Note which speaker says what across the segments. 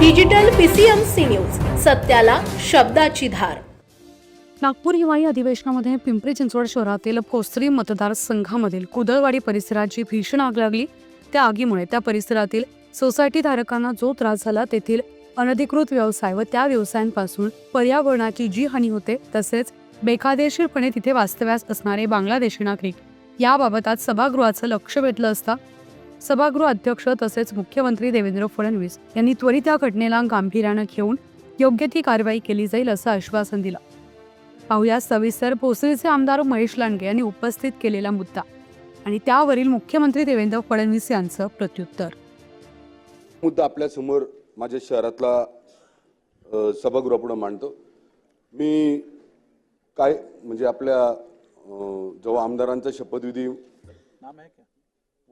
Speaker 1: Digital PCMC news सत्याला शब्दाची धार.
Speaker 2: नागपूर हिवाळी अधिवेशनामध्ये पिंपरी चिंचवड शहरातील कोसरी मतदारसंघामधील कुदळवाडी परिसरात जी भीषण आग लागली. त्या आगीमुळे त्या परिसरातील सोसायटी धारकांना जो त्रास झाला तेथील अनधिकृत व्यवसाय व त्या व्यवसायांपासून पर्यावरणाची जी हानी होते तसेच बेकायदेशीरपणे तिथे वास्तव्यास असणारे बांगलादेशी नागरिक याबाबत आज सभागृहाचं लक्ष वेधलं असता सभागृह अध्यक्ष तसेच मुख्यमंत्री देवेंद्र फडणवीस यांनी त्वरित या घटनेला गांभीर्यानं घेऊन योग्य ती कारवाई केली जाईल असं आश्वासन दिलं. पाहुया सविस्तर पोसरीचे आमदार महेश लांडगे यांनी उपस्थित केलेला मुद्दा आणि त्यावरील मुख्यमंत्री देवेंद्र फडणवीस यांचं प्रत्युत्तर.
Speaker 3: मुद्दा आपल्यासमोर माझ्या शहरातला अ, सभागृहापुढं मांडतो. मी काय म्हणजे आपल्या जेव्हा आमदारांचा शपथविधी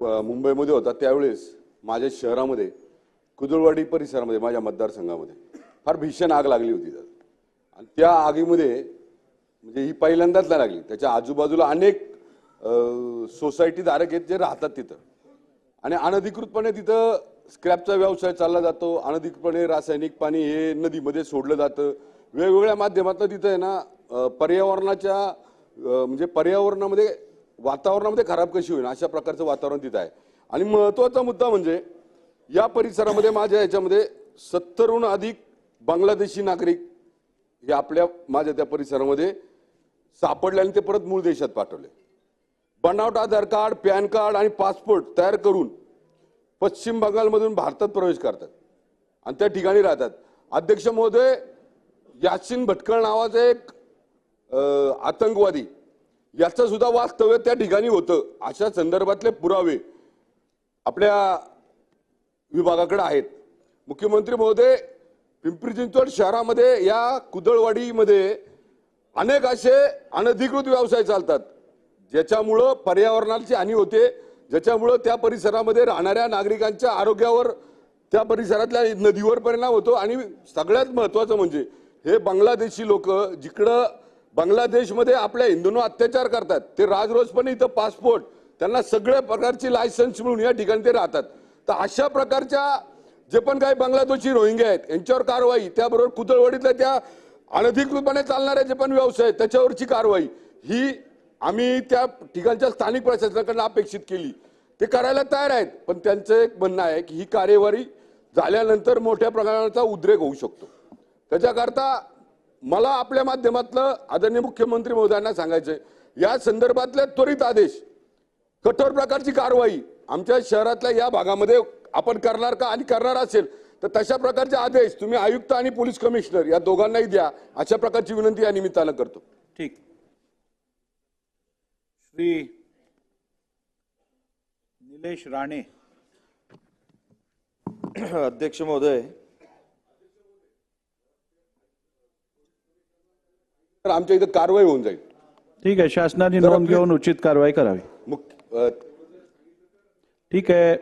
Speaker 3: मुंबईमध्ये होता त्यावेळेस माझ्या शहरामध्ये कुदळवाडी परिसरामध्ये माझ्या मतदारसंघामध्ये. फार भीषण आग लागली होती त्यात. आणि त्या आगीमध्ये म्हणजे ही पहिल्यांदाच नाही लागली. त्याच्या आजूबाजूला अनेक सोसायटी धारक आहेत जे राहतात तिथं. आणि अनधिकृतपणे तिथं स्क्रॅपचा व्यवसाय चालला जातो. अनधिकृतपणे रासायनिक पाणी हे नदीमध्ये सोडलं जातं. वेगवेगळ्या माध्यमातून तिथं आहे ना पर्यावरणाच्या म्हणजे पर्यावरणामध्ये वातावरणामध्ये खराब कशी होईल अशा प्रकारचं वातावरण तिथं आहे. आणि महत्त्वाचा मुद्दा म्हणजे या परिसरामध्ये माझ्या याच्यामध्ये सत्तरहून अधिक बांगलादेशी नागरिक हे आपल्या माझ्या त्या परिसरामध्ये सापडले आणि ते परत मूळ देशात पाठवले. बनावट आधार कार्ड पॅन कार्ड आणि पासपोर्ट तयार करून पश्चिम बंगालमधून भारतात प्रवेश करतात. आणि त्या ठिकाणी राहतात. अध्यक्ष महोदय यासिन भटकळ नावाचा एक आतंकवादी याचं सुद्धा वास्तव्य त्या ठिकाणी होतं. अशा संदर्भातले पुरावे आपल्या विभागाकडे आहेत. मुख्यमंत्री महोदय पिंपरी चिंचवड शहरामध्ये या कुदळवाडीमध्ये अनेक असे अनधिकृत व्यवसाय चालतात. ज्याच्यामुळं पर्यावरणाची हानी होते ज्याच्यामुळं त्या परिसरामध्ये राहणाऱ्या नागरिकांच्या आरोग्यावर त्या परिसरातल्या नदीवर परिणाम होतो. आणि सगळ्यात महत्त्वाचं म्हणजे हे बांगलादेशी लोक जिकडं बांगलादेशमध्ये आपल्या हिंदूंवर अत्याचार करतात. ते राजरोजपणे इथं पासपोर्ट त्यांना सगळ्या प्रकारची लायसन्स मिळून या ठिकाणी ते राहतात. तर अशा प्रकारच्या जे पण काही बांगलादेशी रोहिंगे आहेत यांच्यावर कारवाई त्याबरोबर कुदळवडीतल्या त्या अनधिकृतपणे चालणारे जे पण व्यवसाय त्याच्यावरची कारवाई ही आम्ही त्या ठिकाणच्या स्थानिक प्रशासनाकडनं अपेक्षित केली. ते करायला तयार आहेत पण त्यांचं एक म्हणणं आहे की ही कार्यवाही झाल्यानंतर मोठ्या प्रमाणाचा उद्रेक होऊ शकतो. त्याच्याकरता मला आपल्या माध्यमातलं आदरणीय मुख्यमंत्री महोदयांना सांगायचंय या संदर्भातले त्वरित आदेश कठोर प्रकारची कारवाई आमच्या शहरातल्या या भागामध्ये आपण करणार का आणि करणार असेल तर तशा प्रकारचे आदेश तुम्ही आयुक्त आणि पोलीस कमिशनर या दोघांनाही द्या अशा प्रकारची विनंती या निमित्तानं करतो.
Speaker 4: ठीक. श्री निलेश राणे.
Speaker 5: अध्यक्ष महोदय
Speaker 3: तर आमच्या इथं कारवाई होऊन जाईल.
Speaker 4: ठीक आहे शासनाने नोंद घेऊन उचित कारवाई करावी.
Speaker 3: मुख्य
Speaker 4: ठीक आहे.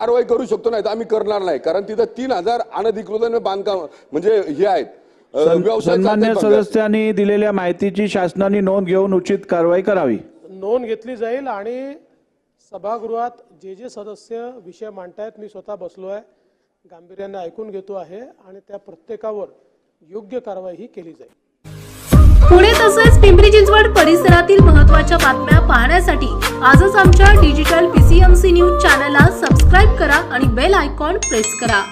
Speaker 3: कारवाई करू शकतो नाही तर आम्ही करणार नाही कारण तिथं तीन हजार अनधिकृत बांधकाम म्हणजे हे आहेत.
Speaker 4: सन्मान्य. सदस्यांनी दिलेल्या माहितीची शासनाने नोंद घेऊन उचित कारवाई करावी.
Speaker 6: नोंद घेतली जाईल आणि सभागृहात जे जे सदस्य विषय मांडतायत मी स्वतः बसलो आहे गांभीर्याने ऐकून घेतो आहे आणि त्या प्रत्येकावर योग्य कारवाई ही केली जाईल.
Speaker 1: पुणे तसेच पिंपरी चिंचवड परिसरातील महत्त्वाच्या बातम्या पाहण्यासाठी आजच आमच्या डिजिटल पीसीएमसी न्यूज चॅनलला सबस्क्राईब करा आणि बेल आयकॉन प्रेस करा.